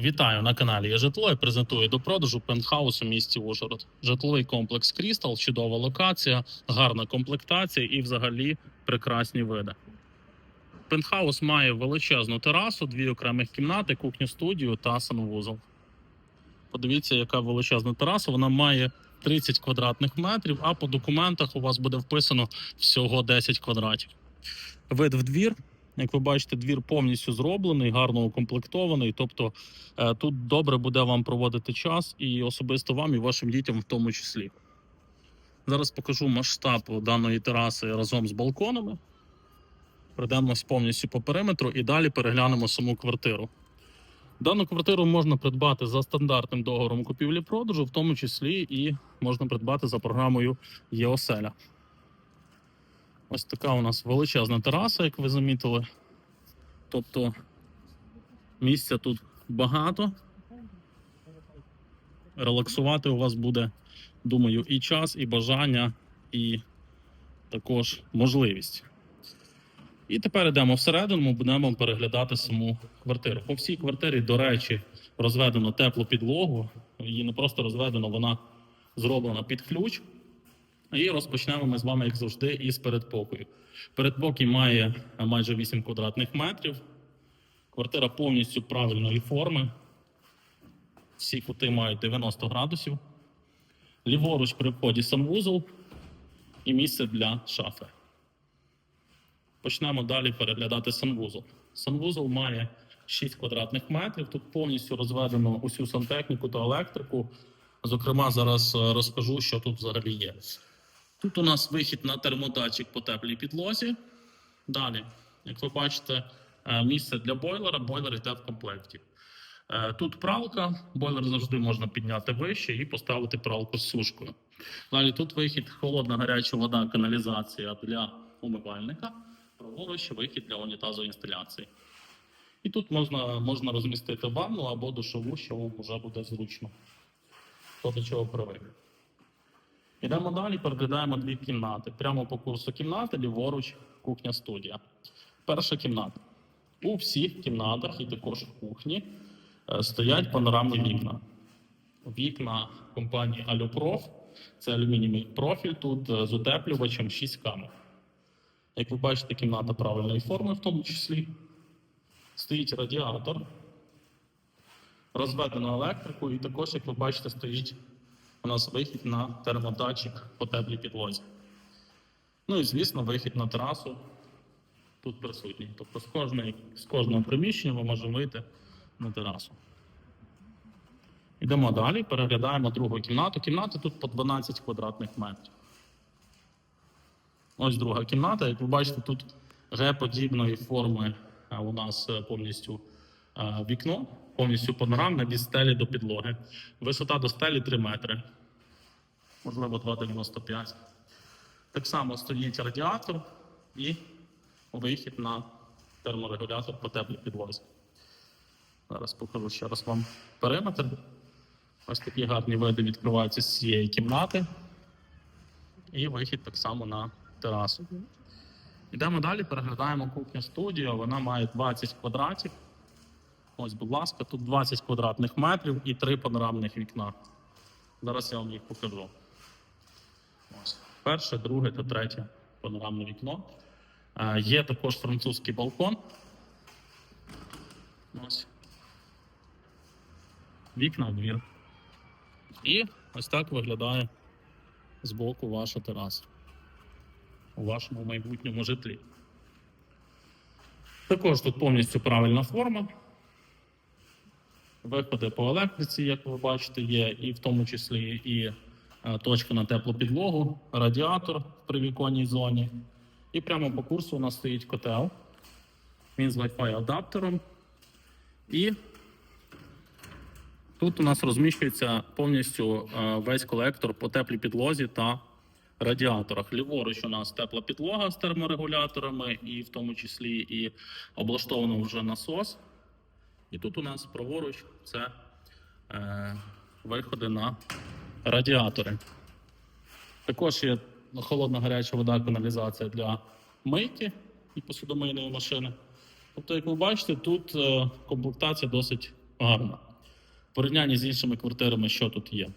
Вітаю на каналі «Є житло» і презентую до продажу пентхаус у місті Ужгород. Житловий комплекс Крістал, чудова локація, гарна комплектація і взагалі прекрасні види. Пентхаус має величезну терасу, дві окремих кімнати, кухню студію та санвузол. Подивіться, яка величезна тераса. Вона має 30 квадратних метрів, а по документах у вас буде вписано всього 10 квадратів. Вид в двір. Як ви бачите, двір повністю зроблений, гарно укомплектований. Тобто е, тут добре буде вам проводити час і особисто вам, і вашим дітям в тому числі. Зараз покажу масштаб даної тераси разом з балконами. Пройдемось повністю по периметру і далі переглянемо саму квартиру. Дану квартиру можна придбати за стандартним договором купівлі-продажу, в тому числі і можна придбати за програмою ЄОСЕЛЯ. Ось така у нас величезна тераса, як ви замітили. Тобто місця тут багато. Релаксувати у вас буде, думаю, і час, і бажання, і також можливість. І тепер йдемо всередину, ми будемо переглядати саму квартиру. По всій квартирі, до речі, розведено теплу підлогу. Її не просто розведено, вона зроблена під ключ. І розпочнемо ми з вами, як завжди, із передпокою. Передпокій має майже 8 квадратних метрів. Квартира повністю правильної форми. Всі кути мають 90 градусів. Ліворуч при вході санвузол і місце для шафи. Почнемо далі переглядати санвузол. Санвузол має 6 квадратних метрів. Тут повністю розведено усю сантехніку та електрику. Зокрема, зараз розкажу, що тут взагалі є. Тут у нас вихід на термодатчик по теплій підлозі. Далі, як ви бачите, е, місце для бойлера. Бойлер йде в комплекті. Е, Тут пралка, бойлер завжди можна підняти вище і поставити пралку з сушкою. Далі тут вихід, холодна гаряча вода, каналізація для умивальника, праворуч вихід для унітазу інсталяції. І тут можна, можна розмістити ванну або душову, що вам вже буде зручно. Хто до чого привик. Йдемо далі, переглядаємо дві кімнати. Прямо по курсу кімнати, ліворуч, кухня студія. Перша кімната. У всіх кімнатах і також в кухні е, стоять панорамні вікна. Вікна компанії Алюпроф. Це алюмінієвий профіль тут е, з утеплювачем 6 камер. Як ви бачите, кімната правильної форми, в тому числі. Стоїть радіатор, розведено електрику, і також, як ви бачите, стоїть у нас вихід на термотатчик по теплій підлозі. Ну і, звісно, вихід на терасу тут присутній. Тобто з, кожної, з кожного приміщення ми можемо вийти на терасу. Йдемо далі, переглядаємо другу кімнату. Кімната тут по 12 квадратних метрів. Ось друга кімната. Як ви бачите, тут Г-подібної форми у нас е, повністю е, вікно, повністю панорамне від стелі до підлоги. Висота до стелі 3 метри, можливо, 2,95. Так само стоїть радіатор і вихід на терморегулятор по теплій підлозі. Зараз покажу ще раз вам периметр. Ось такі гарні види відкриваються з цієї кімнати. І вихід так само на терасу. Йдемо далі, переглядаємо кухню студію. Вона має 20 квадратів. Ось, будь ласка, тут 20 квадратних метрів і три панорамних вікна. Зараз я вам їх покажу. Ось. Перше, друге та третє панорамне вікно. Е, є також французький балкон. Ось. Вікна в двір. І ось так виглядає збоку ваша тераса у вашому майбутньому житлі. Також тут повністю правильна форма. Виходи по електриці, як ви бачите, є, і в тому числі і е, точка на теплу підлогу, радіатор в привіконній зоні. І прямо по курсу у нас стоїть котел. Він з Wi-Fi адаптером. І тут у нас розміщується повністю е, весь колектор по теплій підлозі та радіаторах. Ліворуч у нас тепла підлога з терморегуляторами, і в тому числі і облаштовано вже насос. І тут у нас праворуч це е, виходи на радіатори. Також є холодна гаряча вода, каналізація для мийки і посудомийної машини. Тобто, як ви бачите, тут е, комплектація досить гарна. В порівнянні з іншими квартирами, що тут є?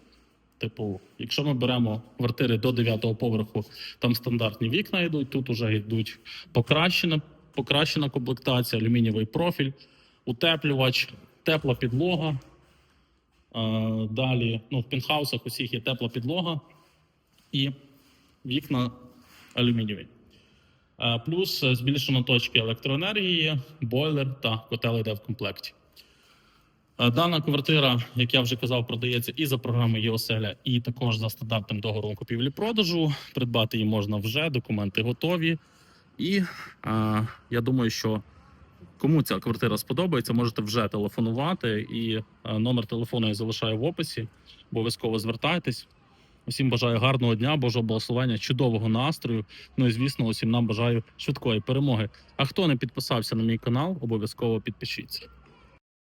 Типу, якщо ми беремо квартири до 9 поверху, там стандартні вікна йдуть, тут вже йдуть покращена, покращена комплектація, алюмінієвий профіль, утеплювач, тепла підлога. Е, Далі ну, в пінхаусах усіх є тепла підлога і вікна алюмінієві. Е, Плюс е, збільшено точки електроенергії, бойлер та котел йде в комплекті. Дана квартира, як я вже казав, продається і за програмою ЄОСЕЛЯ, і також за стандартним договором купівлі-продажу. Придбати її можна вже, документи готові. І е, я думаю, що кому ця квартира сподобається, можете вже телефонувати. І е, номер телефону я залишаю в описі. Обов'язково звертайтесь. Усім бажаю гарного дня, Божого благословення, чудового настрою. Ну і звісно, усім нам бажаю швидкої перемоги. А хто не підписався на мій канал, обов'язково підпишіться.